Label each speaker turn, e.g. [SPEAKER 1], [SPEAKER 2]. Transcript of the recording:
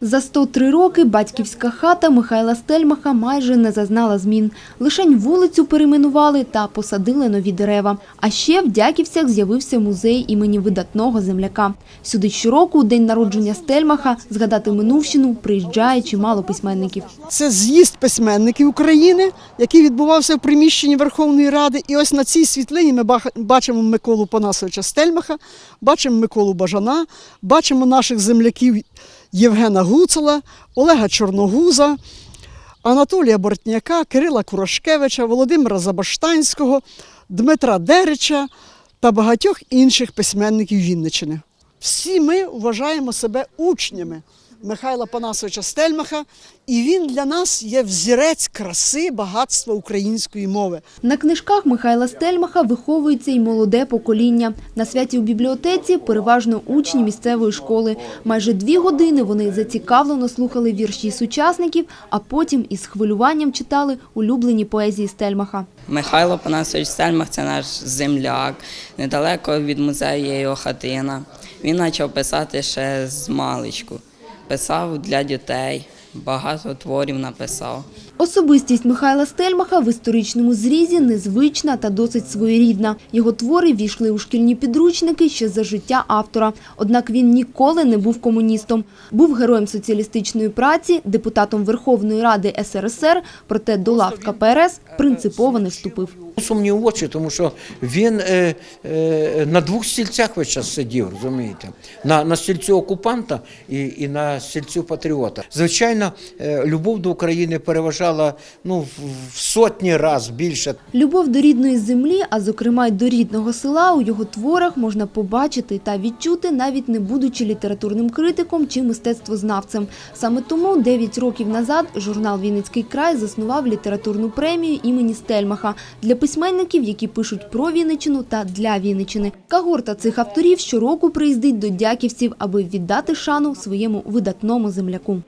[SPEAKER 1] За 103 роки батьківська хата Михайла Стельмаха майже не зазнала змін. Лишень вулицю перейменували та посадили нові дерева. А ще в Дяківцях з'явився музей імені видатного земляка. Сюди щороку, день народження Стельмаха, згадати минувщину приїжджає чимало письменників.
[SPEAKER 2] Це з'їзд письменників України, який відбувався в приміщенні Верховної Ради. І ось на цій світлині ми бачимо Миколу Панасовича Стельмаха, бачимо Миколу Бажана, бачимо наших земляків Євгена Гуцела, Олега Чорногуза, Анатолія Бортняка, Кирила Курошкевича, Володимира Забаштанського, Дмитра Дерича та багатьох інших письменників Вінничини. Всі ми вважаємо себе учнями Михайла Панасовича Стельмаха, і він для нас є взірець краси, багатства української мови.
[SPEAKER 1] На книжках Михайла Стельмаха виховується й молоде покоління. На святі у бібліотеці переважно учні місцевої школи. Майже дві години вони зацікавлено слухали вірші сучасників, а потім із хвилюванням читали улюблені поезії Стельмаха.
[SPEAKER 3] Михайло Панасович Стельмах це наш земляк. Недалеко від музею є його хатина. Він почав писати ще з маличку. Писав для дітей, багато творів написав.
[SPEAKER 1] Особистість Михайла Стельмаха в історичному зрізі незвична та досить своєрідна. Його твори війшли у шкільні підручники ще за життя автора. Однак він ніколи не був комуністом. Був героєм соціалістичної праці, депутатом Верховної Ради СРСР, проте до лав КПРС принципово не вступив.
[SPEAKER 4] Сумні очі, тому що він е, е, на двох стільцях весь час сидів, розумієте? На, на стільцю окупанта і, і на стільцю патріота. Звичайно, е, любов до України переважала ну, в, сотні разів більше.
[SPEAKER 1] Любов до рідної землі, а зокрема й до рідного села, у його творах можна побачити та відчути, навіть не будучи літературним критиком чи мистецтвознавцем. Саме тому 9 років назад журнал Вінницький край заснував літературну премію імені Стельмаха для письменників, які пишуть про Вінниччину та для Вінниччини. Кагорта цих авторів щороку приїздить до дяківців, аби віддати шану своєму видатному земляку.